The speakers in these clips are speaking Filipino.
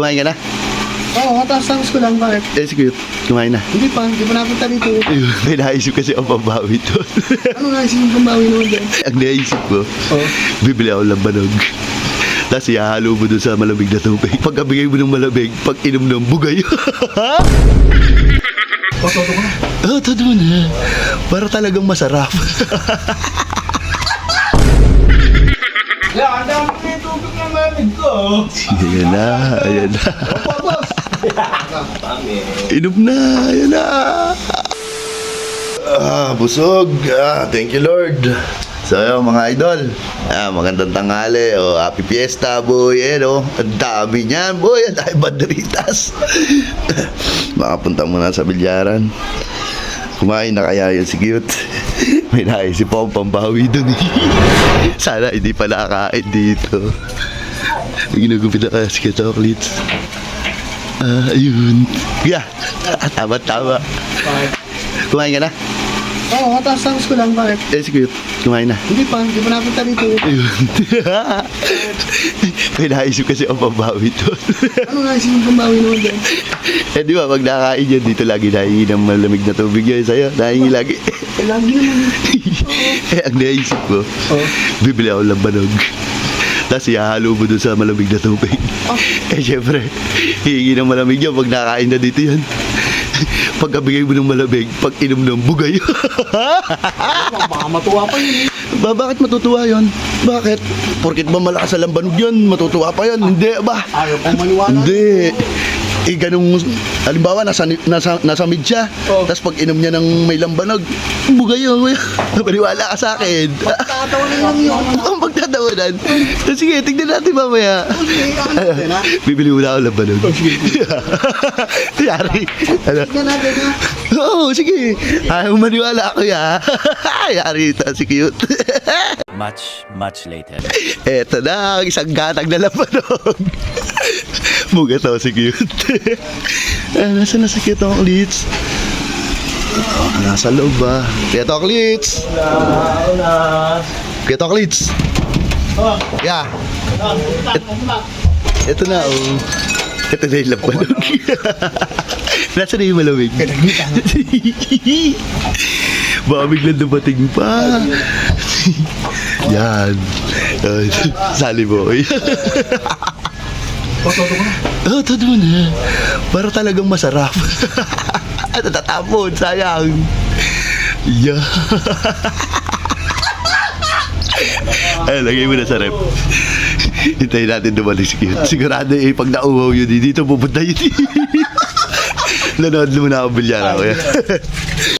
Kumain ka na? Oo, tapos ko lang, bakit? Eh, sige, kumain na. Hindi pa, hindi pa napunta dito. Ayun, may naisip kasi ang pambawi to. Ano nga isipin kong bawi naman dyan? ang naisip ko, Oo. bibili ako ng banog. Tapos ihahalo mo dun sa malamig na tubig. Pagkabigay mo ng malamig, pag inom ng bugay. Patoto ko na. oh, todo mo na. Para talagang masarap. Ang dami na yung tubig na malamig ko. ayan na, ayan na. Opo, boss. Inom na, ayan na. Ah, busog. Ah, thank you Lord. So yun, mga idol, ah, magandang tanghali, oh, happy fiesta, boy, eh, no? Ang dami niyan, boy, ang dami banderitas. Makapunta muna sa bilyaran. Kumain na kaya yun si Cute. May naisip akong pambawi dun eh. Sana hindi pa nakakain dito. May ginugupit na kaya si Cute Chocolates. Ah, ayun. Yeah. Tama, tama. Kumain ka na? Oo, tapos ko lang, bakit? Eh, sige. Kumain na. Hindi pa, hindi pa napunta dito. Ayun. May naisip kasi ang pambawi to. Ano nga isipin kong bawi naman dyan? eh, di ba, pag nakakain yan, dito lagi nahingi ng malamig na tubig yun sa'yo. Nahingi lagi. Eh, lagi naman. eh, ang naisip ko, Oo. bibili ako ng banog. Tapos ihahalo mo dun sa malamig na tubig. Oh. Eh, syempre, hihingi ng malamig yan pag nakain na dito yan. Pagkabigay mo ng malamig, pag inom ng bugay. Baka matuwa pa yun. eh. ba, bakit matutuwa yon? Bakit? Porkit ba malakas sa lambanog yan, matutuwa pa yan? Hindi ba? Ayaw pang maniwala. Hindi. Eh, ganung, halimbawa, nasa, nasa, nasa mid siya. Oo. Tapos pag inom niya ng may lambanog, bugay yun, kuya. Paniwala ka sa akin. Tatawanan lang yun. Ang magtatawanan. Sige, tignan natin mamaya. Okay, ano? Bibili mo na ako lambanog. Yari. Ano? Tignan natin, ha? Oo, sige. Ayaw maniwala ako ya. Yari ito, si cute. Much, much later. Eto na, ang isang gatag na labanog. Muga to, si cute. ah, nasa na cute ang leads? Oh, nasa loob ba? Kaya Toklits! Kaya Toklits! Yeah! Ito na, oh. Ito na yung labanog. Nasa na yung malamig? Baka biglang dumating pa. Yan. Sali boy. Patoto ko na. oh, todo mo na. Para talagang masarap. At tatapon, sayang. Yeah. Ay, lagay mo na sa rep. Hintayin natin dumating si Cute. Sigurado eh, pag nauhaw yun, dito pupunta yun. Nanood muna ako bilyara ko yan.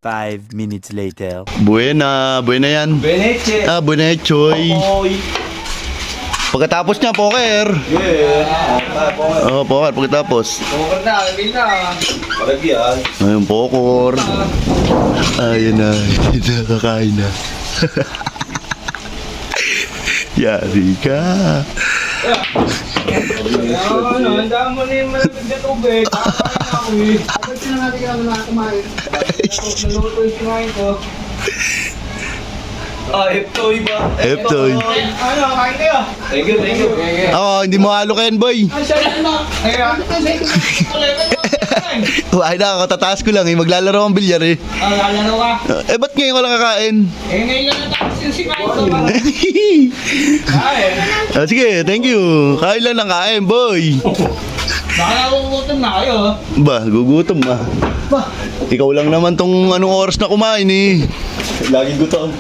Five minutes later. buena, buena yan. Beneche. Ah, buena choy. Oy. Pagkatapos niya, poker. Yeah. Oo, oh, poker, pagkatapos. Over na, hindi na. Palagyan. Ayun, pokor. Ayun na, nakakain na. Yari ka. Ang dami mo na yung malamig na tubig. Kakain na ako. Kapag sila natin kami na kumain. Naluto yung kumain ko. Ah, Eptoy ba? Eptoy. Ano, kain kayo? Thank you, thank you. Ako, hindi mo halo kayan, boy. Ay, siya na. Ay, ah. Na, ko lang eh. Maglalaro ang bilyar eh. Ah, lalaro ka. Eh, ba't ngayon ko lang kakain? Eh, ngayon lang natapos yung si Kaito. Kain. Ah, sige, thank you. Kain lang ng kain, boy. Baka nakukutom na kayo. Ba, gugutom ah. Ba? Ikaw lang naman tong anong oras na kumain eh. Lagi gutom.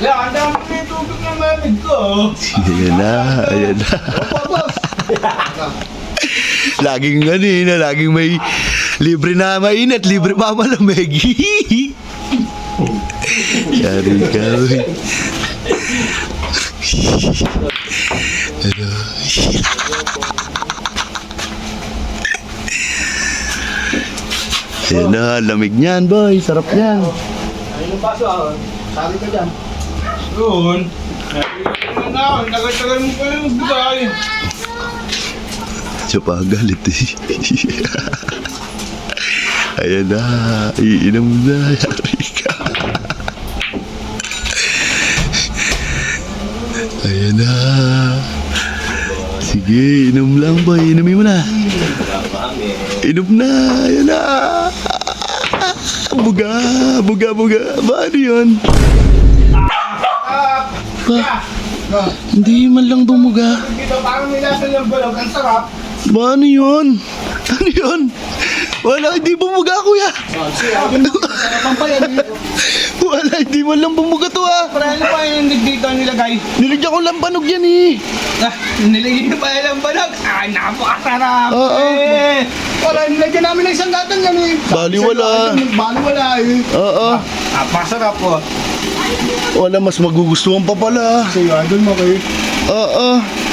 Wala, ang dami na yung tubig na malamig ko. ayan na, ayan na. laging ano eh, na laging may libre na mainit, libre pa malamig. Yari ka? Ayan na, lamig niyan, boy. Sarap niyan. Ayun yung baso ah. Sabi ka dyan. Ayun na, tagal-tagal mo pa yung magbigay. Siya pa galit eh. Ayan na, iinom na, yari ka. Ayan na. Si Sige, inom lang boy. Inumin mo na. Inom na. Yan na. Buga, buga, buga. Ba, ano yun? Ba, hindi man lang bumuga. Dito, parang may lasa ng balog. Ang sarap. Ba, ano yun? Ano yun? Wala, hindi bumuga, kuya. Wala, hindi man lang bumuga to ah. Para ano pa yung dito nilagay? Nilagyan ko lang panog yan eh. Ah, nilagay pa yung balog. Ah, napakasarap. Oo. Eh, wala, nilagyan namin ng isang gatang yan eh. Baliwala. Baliwala eh. Oo. Napakasarap po. Wala, mas magugustuhan pa pala. Sige, idol mo kayo. Oo.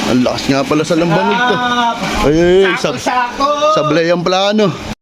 Ang lakas nga pala sa lambanog to. Ay, ay, ay, sab sablay ang plano.